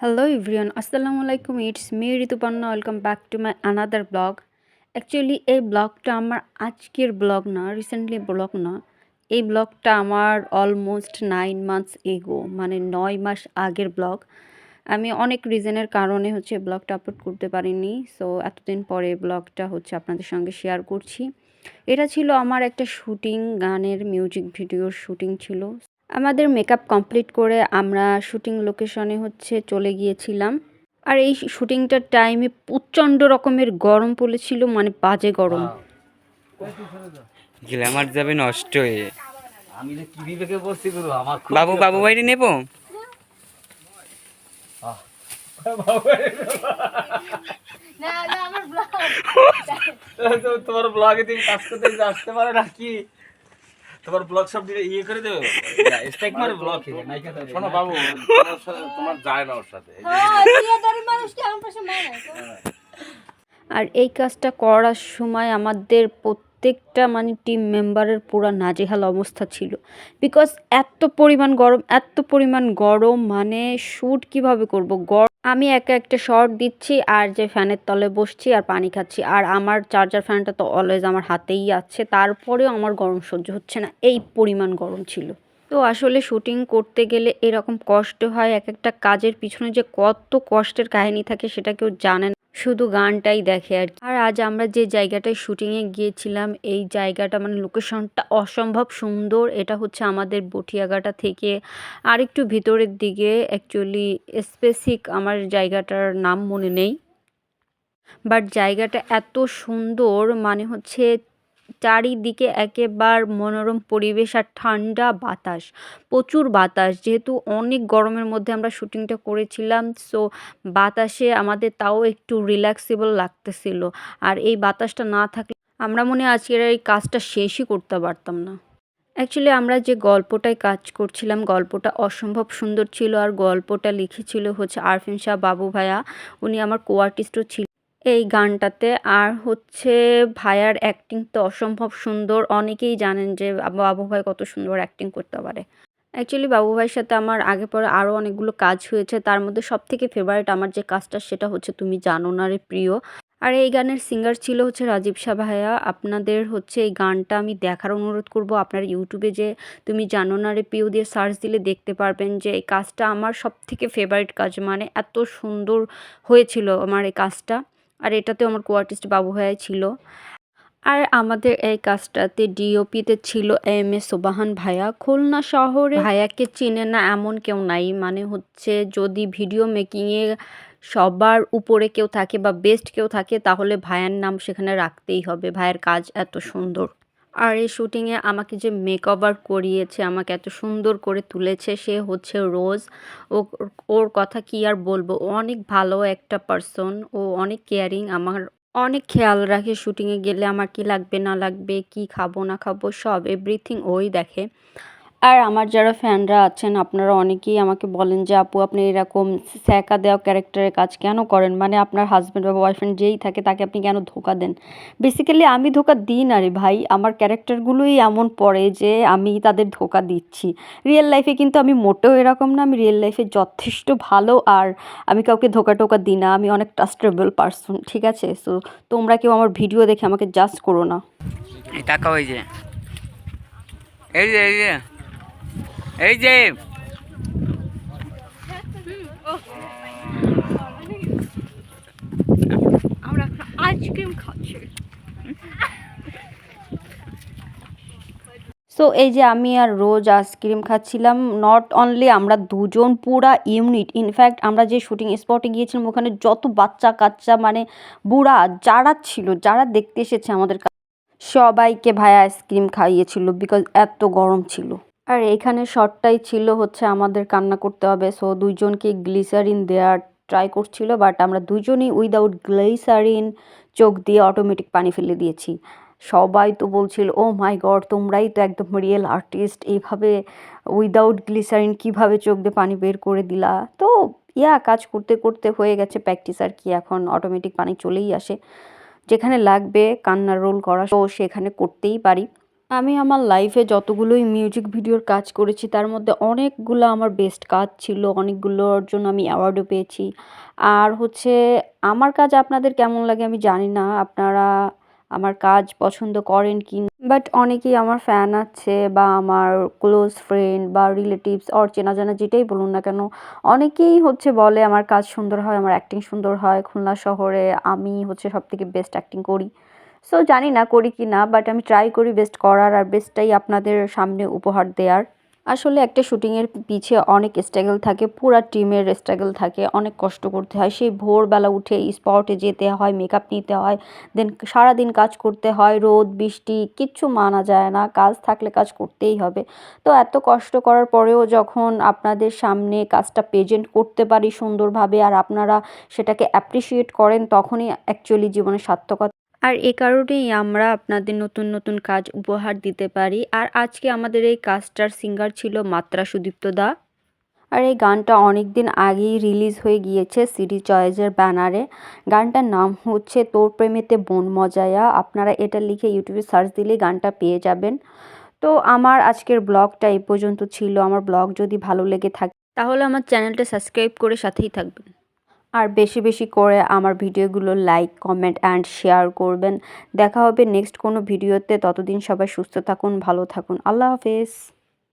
Hello everyone আসসালামু আলাইকুম it's me Rituparna welcome back to my another blog actually এই ব্লগটা আমার আজকের ব্লগ না রিসেন্টলি ব্লগ না। এই ব্লগটা আমার অলমোস্ট নাইন মান্থস এগো মানে নয় মাস আগের ব্লগ আমি অনেক রিজনের কারণে হচ্ছে ব্লগটা আপলোড করতে পারিনি সো এতদিন পরে ব্লগটা হচ্ছে আপনাদের সঙ্গে শেয়ার করছি। এটা ছিল আমার একটা শুটিং গানের মিউজিক ভিডিওর শুটিং ছিল। আমাদের মেকআপ কমপ্লিট করে আমরা শুটিং লোকেশনে হচ্ছে চলে গিয়েছিলাম। আর এই শুটিংটার টাইমে প্রচণ্ড রকমের গরম পড়েছিল মানে বাজে গরম। গ্ল্যামার যাবে নষ্ট হয়ে। আমি যে কি বিবেকে বসছি গুরু আমার বাবু বাবু বাড়ি নেব? তোমার ব্লগে তুমি কাজ করতে আসতে পারে না কি তোমার ব্লগ সব দিয়ে ইয়ে করে দেবে? স্ট্রাইক মারে ব্লগ থেকে নাইকা শোনো বাবু তোমার সাথে তোমার যায় না ওর সাথে। এই যে আর এই কাজটা করার সময় আমাদের প্রত্যেকটা মানে টিম মেম্বারের পুরো নাজেহাল অবস্থা ছিল। বিকজ এত পরিমাণ গরম এত পরিমাণ গরম মানে শ্যুট কীভাবে করব? গরম আমি একা একটা শর্ট দিচ্ছি আর যে ফ্যানের তলে বসছি আর পানি খাচ্ছি। আর আমার চার্জার ফ্যানটা তো অলওয়েজ আমার হাতেই আছে। তারপরেও আমার গরম সহ্য হচ্ছে না। এই পরিমাণ গরম ছিল। তো আসলে শুটিং করতে গেলে এরকম কষ্ট হয়, এক একটা কাজের পিছনে যে কত কষ্টের কাহিনী থাকে সেটা কেউ জানে না। শুধু গানটাই দেখে আর। আর আজ আমরা যে জায়গাটায় শুটিংয়ে গিয়েছিলাম, এই জায়গাটা মানে লোকেশনটা অসম্ভব সুন্দর। এটা হচ্ছে আমাদের বটিয়াঘাটা থেকে আর একটু ভিতরের দিকে। অ্যাকচুয়ালি স্পেসিক আমার জায়গাটার নাম মনে নেই। বাট জায়গাটা এত সুন্দর মানে হচ্ছে চারিদিকে একেবার মনোরম পরিবেশ আর ঠান্ডা বাতাস, প্রচুর বাতাস। যেহেতু অনেক গরমের মধ্যে আমরা শুটিংটা করেছিলাম সো বাতাসে আমাদের তাও একটু রিল্যাক্সেবল লাগতেছিল। আর এই বাতাসটা না থাকলে আমরা মনে আজকের এই কাজটা শেষই করতে পারতাম না। অ্যাকচুয়ালি আমরা যে গল্পটায় কাজ করছিলাম, গল্পটা অসম্ভব সুন্দর ছিল। আর গল্পটা লিখেছিল হচ্ছে আরফিন শাহ বাবু ভাইয়া। উনি আমার কো আর্টিস্টও ছিল। এই গানটাতে। আর হচ্ছে ভাইয়ার অ্যাক্টিং তো অসম্ভব সুন্দর। অনেকেই জানেন যে বাবু ভাই কত সুন্দর অ্যাক্টিং করতে পারে। অ্যাকচুয়ালি বাবু ভাইয়ের সাথে আমার আগে পরে আরও অনেকগুলো কাজ হয়েছে। তার মধ্যে সব থেকে ফেভারিট আমার যে কাজটা সেটা হচ্ছে তুমি জানো না রে প্রিয়। আর এই গানের সিঙ্গার ছিল হচ্ছে রাজীব শাহ ভাইয়া। আপনাদের হচ্ছে এই গানটা আমি দেখার অনুরোধ করব। আপনার ইউটিউবে যে তুমি জানো না রে প্রিয় দিয়ে সার্চ দিলে দেখতে পারবেন যে এই কাজটা আমার সব থেকে ফেভারিট কাজ। মানে এত সুন্দর হয়েছিল আমার এই কাজটা। আর এটাতে আমার কো আর্টিস্ট বাবু ভাই ছিল। আর আমাদের এই কাজটাতে ডিওপিতে ছিল এম এ সোবাহান ভাইয়া। খুলনা শহরে ভাইয়াকে চিনে না এমন কেউ নাই। মানে হচ্ছে যদি ভিডিও মেকিংয়ে সবার উপরে কেউ থাকে বা বেস্ট কেউ থাকে, তাহলে ভাইয়ার নাম সেখানে রাখতেই হবে। ভাইয়ের কাজ এত সুন্দর। আর এই শুটিংয়ে আমাকে যে মেকওভার করিয়েছে, আমাকে এত সুন্দর করে তুলেছে, সে হচ্ছে রোজ ও, ওর কথা কি আর বলব? ও অনেক ভালো একটা পারসন ও অনেক কেয়ারিং আমার অনেক খেয়াল রাখে শ্যুটিংয়ে গেলে আমার কি লাগবে, না লাগবে, কি খাব, না খাব, সব এভরিথিং ওই দেখে। আর আমার যারা ফ্যানরা আছেন, আপনারা অনেকেই আমাকে বলেন যে, আপু, আপনি এরকম স্যাকা দেওয়া ক্যারেক্টারের কাজ কেন করেন? মানে আপনার হাজব্যান্ড বা বয়ফ্রেন্ড যেই থাকে, তাকে আপনি কেন ধোকা দেন? বেসিক্যালি আমি ধোকা দিই না রে ভাই। আমার ক্যারেক্টারগুলোই এমন পড়ে যে, আমি তাদের ধোকা দিচ্ছি। রিয়েল লাইফে কিন্তু আমি মোটেও এরকম না। আমি রিয়েল লাইফে যথেষ্ট ভালো আর আমি কাউকে ধোকা টোকা দিই না। আমি অনেক ট্রাস্টেবল পারসন ঠিক আছে? সো তোমরা কেউ আমার ভিডিও দেখে আমাকে জাজ করো না। টাকা ওই যে। এই যে এই যে। এই যে। আমরা আইসক্রিম খাচ্ছি। সো এই যে আমি আর রোজ আইসক্রিম খাচ্ছিলাম। নট অনলি আমরা দুজন পুরা ইউনিট ইনফ্যাক্ট আমরা যে শুটিং স্পটে গিয়েছিলাম ওখানে যত বাচ্চা কাচ্চা মানে বুড়া যারা ছিল যারা দেখতে এসেছে আমাদের সবাইকে ভাই আইসক্রিম খাইয়েছিল বিকজ এত গরম ছিল। আর এখানে শর্টটাই ছিল হচ্ছে আমাদের কান্না করতে হবে। সো দুইজনকে গ্লিসারিন দেওয়ার ট্রাই করছিল বাট আমরা দুজনেই উইদাউট গ্লিসারিন চোখ দিয়ে অটোমেটিক পানি ফেলে দিয়েছি। সবাই তো বলছিল ও মাই গড তোমরাই তো একদম রিয়েল আর্টিস্ট এইভাবে উইদাউট গ্লিসারিন কীভাবে চোখ দিয়ে পানি বের করে দিলা? তো, ইয়া, কাজ করতে করতে হয়ে গেছে প্র্যাকটিস আর কি, এখন অটোমেটিক পানি চলেই আসে। যেখানে লাগবে কান্নার রোল করা, তো সেখানে করতেই পারি। আমি আমার লাইফে যতগুলোই মিউজিক ভিডিওর কাজ করেছি, তার মধ্যে অনেকগুলো আমার বেস্ট কাজ ছিল অনেকগুলোর জন্য আমি অ্যাওয়ার্ডও পেয়েছি। আর হচ্ছে, আমার কাজ আপনাদের কেমন লাগে আমি জানি না, আপনারা আমার কাজ পছন্দ করেন কি বাট অনেকেই আমার ফ্যান আছে বা আমার ক্লোজ ফ্রেন্ড বা রিলেটিভস অর চেনা জানা যেটাই বলুন না কেন, অনেকেই হচ্ছে বলে আমার কাজ সুন্দর হয়, আমার অ্যাক্টিং সুন্দর হয়, খুলনা শহরে আমি হচ্ছে সব থেকে বেস্ট অ্যাক্টিং করি। সো জানি না করি কি না বাট আমি ট্রাই করি বেস্ট করার আর বেস্টটাই আপনাদের সামনে উপহার দেওয়ার আসলে একটা শুটিংয়ের পিছে অনেক স্ট্রাগল থাকে, পুরা টিমের স্ট্রাগল থাকে, অনেক কষ্ট করতে হয়। সেই ভোরবেলা উঠে স্পটে যেতে হয় মেকআপ নিতে হয় দেন সারাদিন কাজ করতে হয়, রোদ, বৃষ্টি, কিচ্ছু মানা যায় না, কাজ থাকলে কাজ করতেই হবে। তো এত কষ্ট করার পরেও যখন আপনাদের সামনে কাজটা প্রেজেন্ট করতে পারি সুন্দরভাবে আর আপনারা সেটাকে অ্যাপ্রিসিয়েট করেন, তখনই অ্যাকচুয়ালি জীবনের সার্থকতা আর এ কারণেই আমরা আপনাদের নতুন নতুন কাজ উপহার দিতে পারি। আর আজকে আমাদের এই কাজটার সিঙ্গার ছিল মাত্রা সুদীপ্ত দা। আর এই গানটা অনেক দিন আগেই রিলিজ হয়ে গিয়েছে সিডি চয়েজের ব্যানারে। গানটার নাম হচ্ছে তোর প্রেমেতে বন মজায়া। আপনারা এটা লিখে ইউটিউবে সার্চ দিলেই গানটা পেয়ে যাবেন। তো আমার আজকের ব্লগটা এই পর্যন্ত ছিল। আমার ব্লগ যদি ভালো লেগে থাকে, তাহলে আমার চ্যানেলটা সাবস্ক্রাইব করে সাথেই থাকবেন। আর বেশি বেশি করে আমার ভিডিওগুলো লাইক কমেন্ট অ্যান্ড শেয়ার করবেন। দেখা হবে নেক্সট কোনো ভিডিওতে। ততদিন সবাই সুস্থ থাকুন, ভালো থাকুন। আল্লাহ হাফেজ।